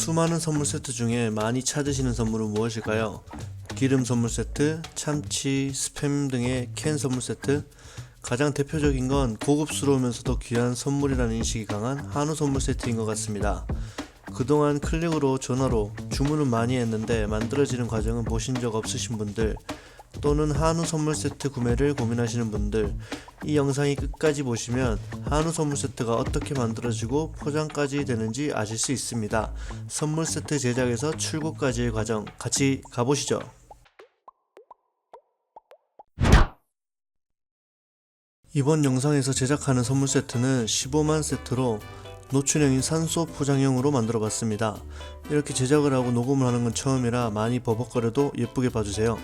수많은 선물 세트 중에 많이 찾으시는 선물은 무엇일까요? 기름 선물 세트, 참치, 스팸 등의 캔 선물 세트. 가장 대표적인 건 고급스러우면서도 귀한 선물이라는 인식이 강한 한우 선물 세트인 것 같습니다. 그동안 클릭으로 전화로 주문을 많이 했는데 만들어지는 과정은 보신 적 없으신 분들 또는 한우 선물 세트 구매를 고민하시는 분들 이 영상이 끝까지 보시면 한우 선물 세트가 어떻게 만들어지고 포장까지 되는지 아실 수 있습니다. 선물 세트 제작에서 출고까지의 과정 같이 가보시죠. 이번 영상에서 제작하는 선물 세트는 15만 세트로 노출형인 산소 포장형으로 만들어 봤습니다. 이렇게 제작을 하고 녹음을 하는 건 처음이라 많이 버벅거려도 예쁘게 봐주세요.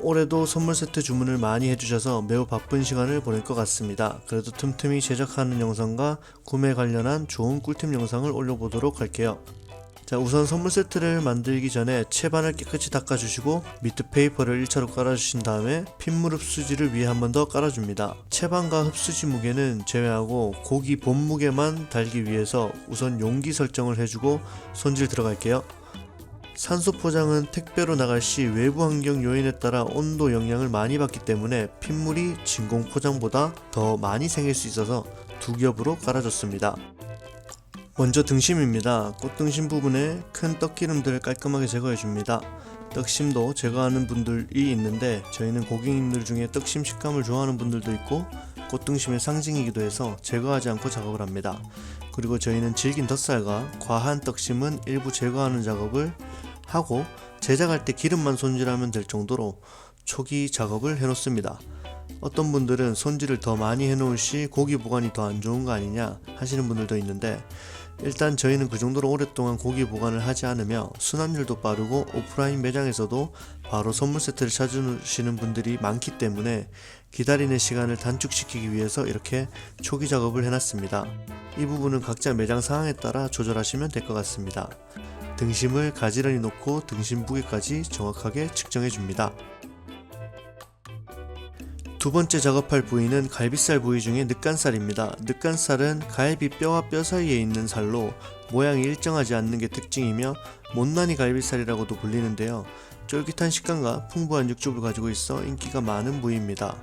올해도 선물 세트 주문을 많이 해주셔서 매우 바쁜 시간을 보낼 것 같습니다. 그래도 틈틈이 제작하는 영상과 구매 관련한 좋은 꿀팁 영상을 올려보도록 할게요. 자 우선 선물 세트를 만들기 전에 채반을 깨끗이 닦아주시고 미트 페이퍼를 1차로 깔아주신 다음에 핏물 흡수지를 위에 한 번 더 깔아줍니다. 채반과 흡수지 무게는 제외하고 고기 본 무게만 달기 위해서 우선 용기 설정을 해주고 손질 들어갈게요. 산소 포장은 택배로 나갈 시 외부 환경 요인에 따라 온도 영향을 많이 받기 때문에 핏물이 진공 포장보다 더 많이 생길 수 있어서 두 겹으로 깔아줬습니다. 먼저 등심입니다. 꽃등심 부분에 큰 떡기름들을 깔끔하게 제거해 줍니다. 떡심도 제거하는 분들이 있는데 저희는 고객님들 중에 떡심 식감을 좋아하는 분들도 있고 꽃등심의 상징이기도 해서 제거하지 않고 작업을 합니다. 그리고 저희는 질긴 덧살과 과한 떡심은 일부 제거하는 작업을 하고 제작할 때 기름만 손질하면 될 정도로 초기 작업을 해놓습니다. 어떤 분들은 손질을 더 많이 해놓을 시 고기 보관이 더 안 좋은 거 아니냐 하시는 분들도 있는데 일단 저희는 그 정도로 오랫동안 고기 보관을 하지 않으며 순환율도 빠르고 오프라인 매장에서도 바로 선물 세트를 찾으시는 분들이 많기 때문에 기다리는 시간을 단축시키기 위해서 이렇게 초기 작업을 해놨습니다. 이 부분은 각자 매장 상황에 따라 조절하시면 될 것 같습니다. 등심을 가지런히 놓고 등심 무게까지 정확하게 측정해 줍니다. 두 번째 작업할 부위는 갈비살 부위 중에 늑간살입니다. 늑간살은 갈비 뼈와 뼈 사이에 있는 살로 모양이 일정하지 않는 게 특징이며 못난이 갈비살이라고도 불리는데요. 쫄깃한 식감과 풍부한 육즙을 가지고 있어 인기가 많은 부위입니다.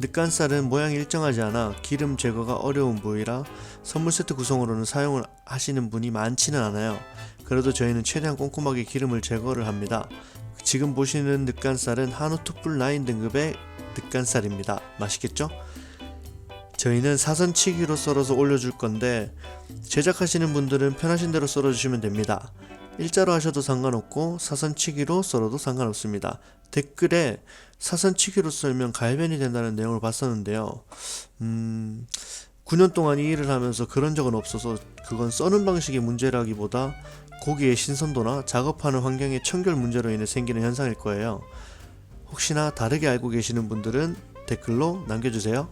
늑간살은 모양이 일정하지 않아 기름 제거가 어려운 부위라 선물 세트 구성으로는 사용을 하시는 분이 많지는 않아요. 그래도 저희는 최대한 꼼꼼하게 기름을 제거를 합니다. 지금 보시는 늑간살은 한우 투뿔 라인 등급의 늑간살입니다. 맛있겠죠? 저희는 사선치기로 썰어서 올려줄 건데 제작하시는 분들은 편하신 대로 썰어주시면 됩니다. 일자로 하셔도 상관없고 사선치기로 썰어도 상관없습니다. 댓글에 사선치기로 썰면 갈변이 된다는 내용을 봤었는데요. 음, 9년 동안 이 일을 하면서 그런 적은 없어서 그건 써는 방식의 문제라기보다 고기의 신선도나 작업하는 환경의 청결 문제로 인해 생기는 현상일 거예요. 혹시나 다르게 알고 계시는 분들은 댓글로 남겨주세요.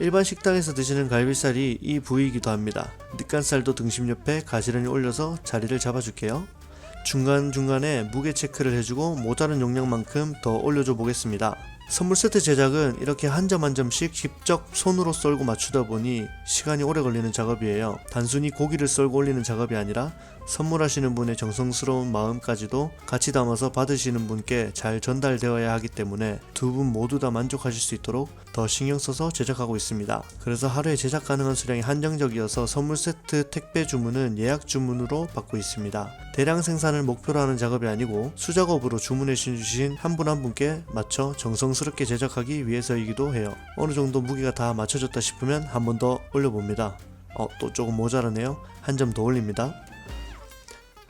일반 식당에서 드시는 갈비살이 이 부위이기도 합니다. 늑간살도 등심 옆에 가지런히 올려서 자리를 잡아줄게요. 중간중간에 무게 체크를 해주고 모자른 용량만큼 더 올려줘 보겠습니다. 선물 세트 제작은 이렇게 한 점 한 점씩 직접 손으로 썰고 맞추다 보니 시간이 오래 걸리는 작업이에요. 단순히 고기를 썰고 올리는 작업이 아니라 선물하시는 분의 정성스러운 마음까지도 같이 담아서 받으시는 분께 잘 전달되어야 하기 때문에 두 분 모두 다 만족하실 수 있도록 더 신경 써서 제작하고 있습니다. 그래서 하루에 제작 가능한 수량이 한정적이어서 선물 세트 택배 주문은 예약 주문으로 받고 있습니다. 대량 생산을 목표로 하는 작업이 아니고 수작업으로 주문해 주신 한분한 분께 맞춰 정성스럽게 제작하기 위해서이기도 해요. 어느 정도 무게가 다 맞춰졌다 싶으면 한 번 더 올려봅니다. 어, 또 조금 모자라네요. 한 점 더 올립니다.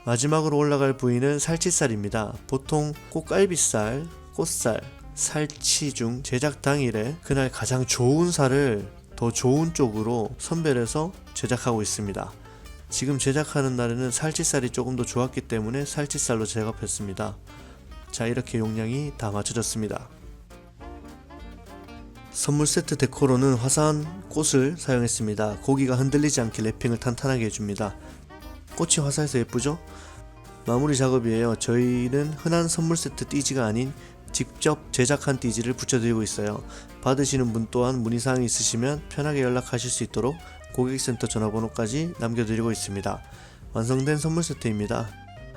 마지막으로 올라갈 부위는 살치살입니다. 보통 꽃갈비살, 꽃살, 살치 중 제작 당일에 그날 가장 좋은 살을 더 좋은 쪽으로 선별해서 제작하고 있습니다. 지금 제작하는 날에는 살치살이 조금 더 좋았기 때문에 살치살로 제작했습니다. 자, 이렇게 용량이 다 맞춰졌습니다. 선물 세트 데코로는 화사한 꽃을 사용했습니다. 고기가 흔들리지 않게 랩핑을 탄탄하게 해줍니다. 꽃이 화사해서 예쁘죠? 마무리 작업이에요. 저희는 흔한 선물 세트 띠지가 아닌 직접 제작한 띠지를 붙여드리고 있어요. 받으시는 분 또한 문의사항이 있으시면 편하게 연락하실 수 있도록 고객센터 전화번호까지 남겨드리고 있습니다. 완성된 선물 세트입니다.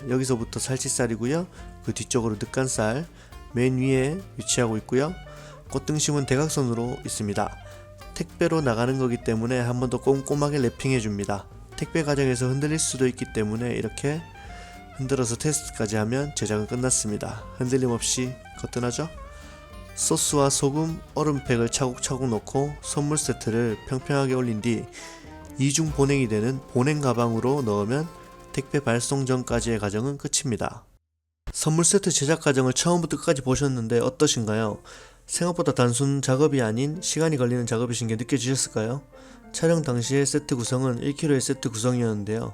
여기서부터 살치살이고요. 그 뒤쪽으로 늑간살 맨 위에 위치하고 있고요. 꽃등심은 대각선으로 있습니다. 택배로 나가는 거기 때문에 한 번 더 꼼꼼하게 랩핑해 줍니다. 택배 과정에서 흔들릴 수도 있기 때문에 이렇게 흔들어서 테스트까지 하면 제작은 끝났습니다. 흔들림 없이 거뜬하죠? 소스와 소금, 얼음팩을 차곡차곡 넣고 선물 세트를 평평하게 올린 뒤 이중 보냉이 되는 보냉 가방으로 넣으면 택배 발송 전까지의 과정은 끝입니다. 선물 세트 제작 과정을 처음부터 끝까지 보셨는데 어떠신가요? 생각보다 단순 작업이 아닌 시간이 걸리는 작업이신 게 느껴지셨을까요? 촬영 당시의 세트 구성은 1kg의 세트 구성이었는데요.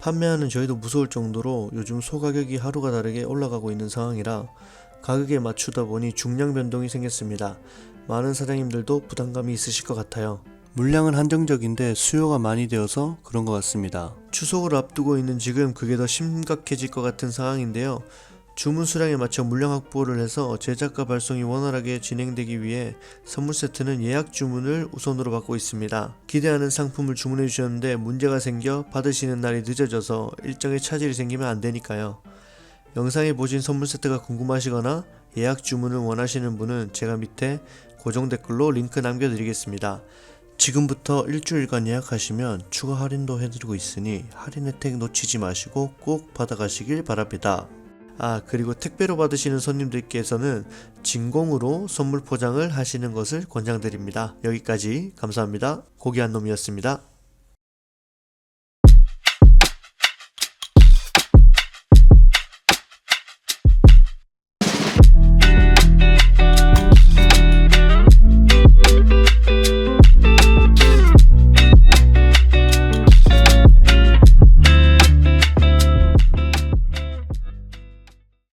판매하는 저희도 무서울 정도로 요즘 소 가격이 하루가 다르게 올라가고 있는 상황이라 가격에 맞추다 보니 중량 변동이 생겼습니다. 많은 사장님들도 부담감이 있으실 것 같아요. 물량은 한정적인데 수요가 많이 되어서 그런 것 같습니다. 추석을 앞두고 있는 지금 그게 더 심각해질 것 같은 상황인데요. 주문 수량에 맞춰 물량 확보를 해서 제작과 발송이 원활하게 진행되기 위해 선물 세트는 예약 주문을 우선으로 받고 있습니다. 기대하는 상품을 주문해 주셨는데 문제가 생겨 받으시는 날이 늦어져서 일정에 차질이 생기면 안 되니까요. 영상에 보신 선물 세트가 궁금하시거나 예약 주문을 원하시는 분은 제가 밑에 고정 댓글로 링크 남겨드리겠습니다. 지금부터 일주일간 예약하시면 추가 할인도 해드리고 있으니 할인 혜택 놓치지 마시고 꼭 받아가시길 바랍니다. 아, 그리고 택배로 받으시는 손님들께서는 진공으로 선물 포장을 하시는 것을 권장드립니다. 여기까지 감사합니다. 고기 한 놈이었습니다.